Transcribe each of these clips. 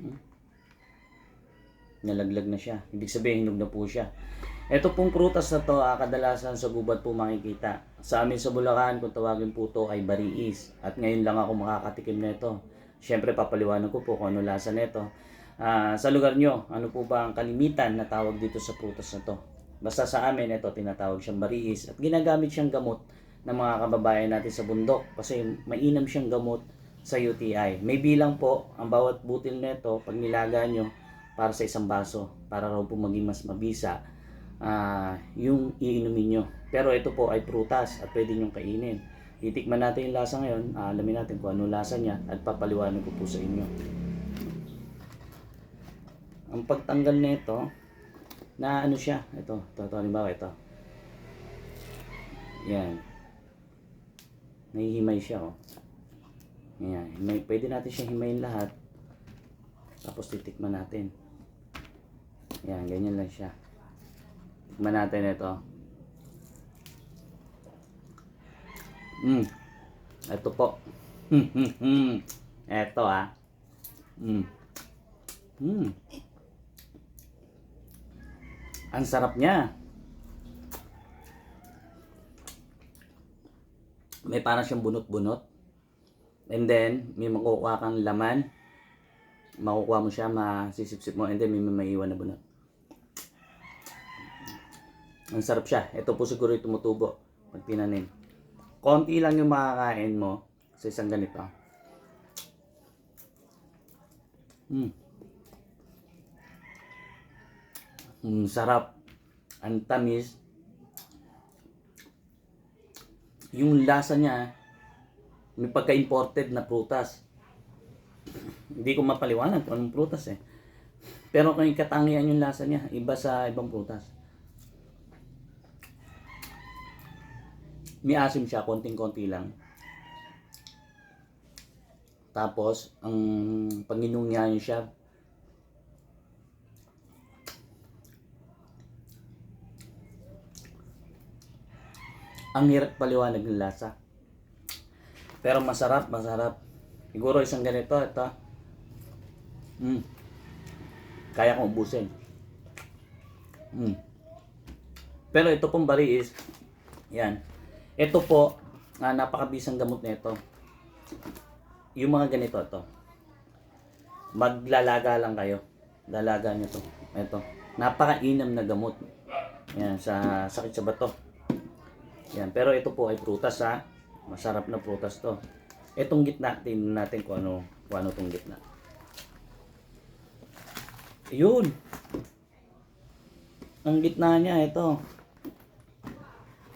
Hmm. Nalaglag na siya. Ibig sabihin, hinog na po siya. Ito pong prutas na to, ah, kadalasan sa gubat po makikita. Sa amin sa Bulacan, kung tawagin po to ay bariis. At ngayon lang ako makakatikim na ito. Siyempre, papaliwanag ko po kung ano lasa nito. Ah, sa lugar nyo, ano po ba ang kalimitan na tawag dito sa prutas na to? Basta sa amin, ito tinatawag siyang bariis. At ginagamit siyang gamot ng mga kababayan natin sa bundok. Kasi mainam siyang gamot sa UTI. May bilang po, ang bawat butil nito, pag nilaga nyo, para sa isang baso, para raw po maging mas mabisa, ah, yung iinumin nyo. Pero ito po ay prutas at pwede nyong kainin. Titikman natin yung lasa ngayon, ah, alamin natin kung ano lasa niya at papaliwanag ko po sa inyo. Ang pagtanggal nito, na ano siya, ito, ito, ito, halimbawa ito. Yan. Nahihimay siya, oh. Yan, himay, pwede natin siya himayin lahat. Tapos titikman natin. Yan, ganyan lang siya. Tikman natin ito. Mm. Ito po. ito ah. Mm. Mm. Ang sarap niya. May parang siyang bunot-bunot. And then, may makukuha kang laman. Makukuha mo siya, masisipsip mo, and then may maiiwan na bunot. Ang sarap siya. Ito po siguro yung tumutubo pag tinanim. Konti lang yung makakain mo sa isang ganito. Mm. Mm, sarap. Ang tamis. Yung lasa niya, may pagka-imported na prutas. Hindi ko mapaliwanag kung anong prutas eh. Pero kung katangian yung lasa niya, iba sa ibang prutas. May asim siya, konting-konti lang. Tapos, ang yun siya, ang hirap paliwanag ng lasa. Pero masarap, masarap. Siguro isang ganito, ito. Mm. Kaya kong ubusin. Mm. Pero ito pong bari is, yan. Ito po, ah, napakabisang gamot nito. Yung mga ganito, ito. Maglalaga lang kayo. Lalaga nyo to. Ito. Napakainam na gamot. Yan, sa sakit sa bato. Yan, pero ito po ay prutas ha. Masarap na prutas to. Itong gitna, tingnan natin kung ano, kung ano tong gitna. Yun. Ang gitna niya, ito.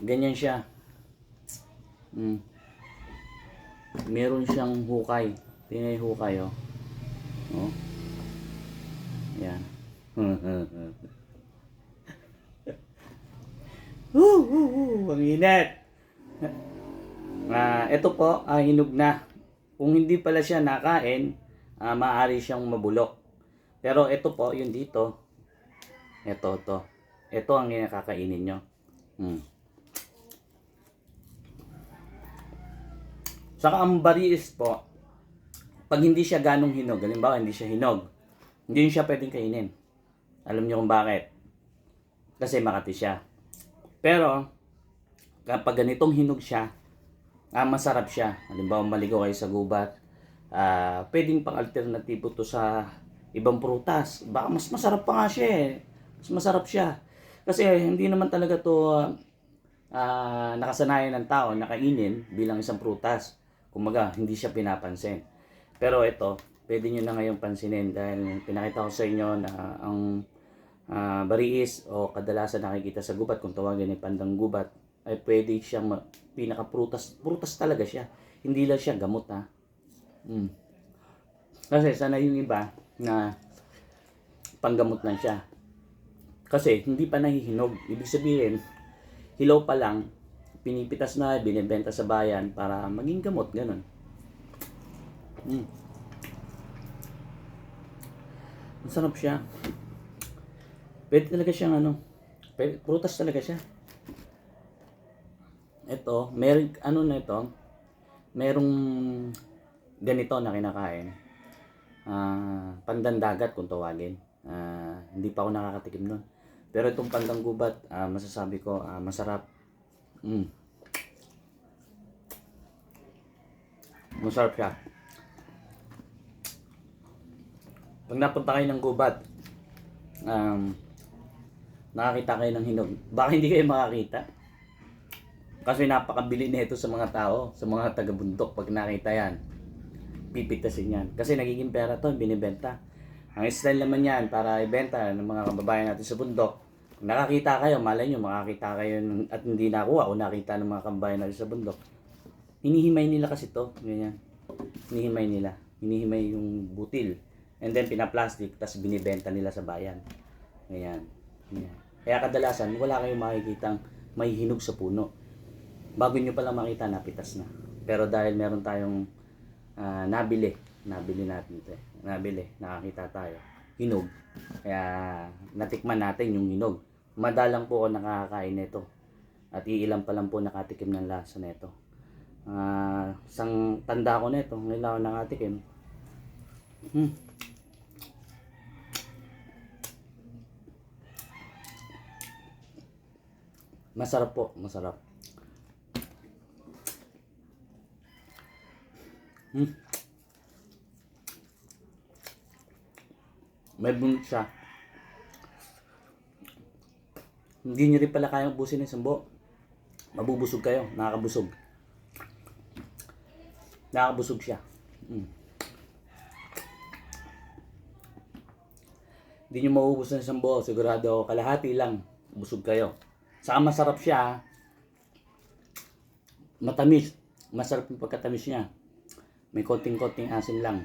Ganyan siya. Mm. Meron siyang hukay. Tingnan yung hukay, oh. Oh. Yan. Woo, woo, woo, ang init. Ah, ito po, ah, hinog na. Kung hindi pala siya nakain, ah, maaari siyang mabulok. Pero ito po, yung dito, ito, ito. Ito ang kinakakainin nyo. Hmm. Saka ang bariis po, pag hindi siya ganong hinog, halimbawa hindi siya hinog, hindi siya pwedeng kainin. Alam niyo kung bakit? Kasi makati siya. Pero, kapag ganitong hinog siya, ah, masarap siya. Halimbawa, maligaw kayo sa gubat, ah, pwedeng pang alternatibo to sa ibang prutas. Baka mas masarap pa nga siya eh. Mas masarap siya. Kasi hindi naman talaga to ah, ah, nakasanayan ng tao na kainin bilang isang prutas. Kumaga, hindi siya pinapansin. Pero ito, pwede nyo na ngayong pansinin dahil pinakita ko sa inyo na ang ah, bariis o kadalasan nakikita sa gubat kung tawagin ay pandang gubat ay pwede siyang ma- pinaka-prutas. Prutas talaga siya. Hindi lang siya gamot ha. Mm. Kasi sana yung iba na panggamot lang siya. Kasi hindi pa nahihinog. Ibig sabihin, hilaw pa lang, pinipitas na, binibenta sa bayan para maging gamot, ganun. Mm. Ang sarap siya. Pwede talaga siyang ano, prutas talaga siya. Ito, meron, ano na ito, merong ganito na kinakain. ah, pandan dagat kung tawagin. Ah, hindi pa ako nakakatikim nun. Pero itong pandang gubat, ah, masasabi ko, ah, masarap. Mm. Masarap siya. Pag napunta kayo ng gubat, um, nakakita kayo ng hinog. Baka hindi kayo makakita. Kasi napakabili nito sa mga tao, sa mga taga-bundok pag nakita yan. Pipitasin yan. Kasi nagiging pera to, binibenta. Ang style naman yan para ibenta ng mga kababayan natin sa bundok. Kung nakakita kayo, malay nyo, makakita kayo at hindi nakuha o nakita ng mga kababayan natin sa bundok. Hinihimay nila kasi to, ganyan. Hinihimay nila. Hinihimay yung butil. And then pinaplastic, tapos binibenta nila sa bayan. Ganyan. Ganyan. Kaya kadalasan, wala kayong makikitang may hinog sa puno. Bago nyo palang makita, napitas na. Pero dahil meron tayong ah, nabili, nabili natin ito eh. Nabili, nakakita tayo. Hinog. Kaya natikman natin yung hinog. Madalang po ako nakakain nito. At iilan pa lang po nakatikim ng lasa nito. Ah, isang tanda ko nito, ngayon ako nakatikim. Hmm. Masarap po, masarap. Hmm. May bunot siya. Hindi nyo rin pala kayang ubusin ng isang buo. Mabubusog kayo, nakakabusog. Nakakabusog siya. Mm. Hindi nyo maubos ng isang buo, sigurado ako, kalahati lang, busog kayo. Saka masarap siya, matamis. Masarap yung pagkatamis niya. May konting-konting asim lang.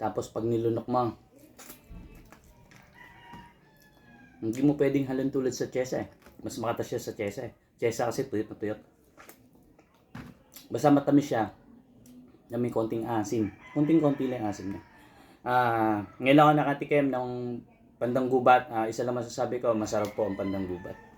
Tapos pag nilunok mo, hindi mo pwedeng halon tulad sa chesa eh. Mas makatas siya sa chesa eh. Chesa kasi tuyot na tuyot. Basta matamis siya na may konting asim. Konting-konti lang asim niya. Ah, ngayon lang ako nakatikim ng pandang gubat. Ah, isa lang masasabi ko, masarap po ang pandang gubat.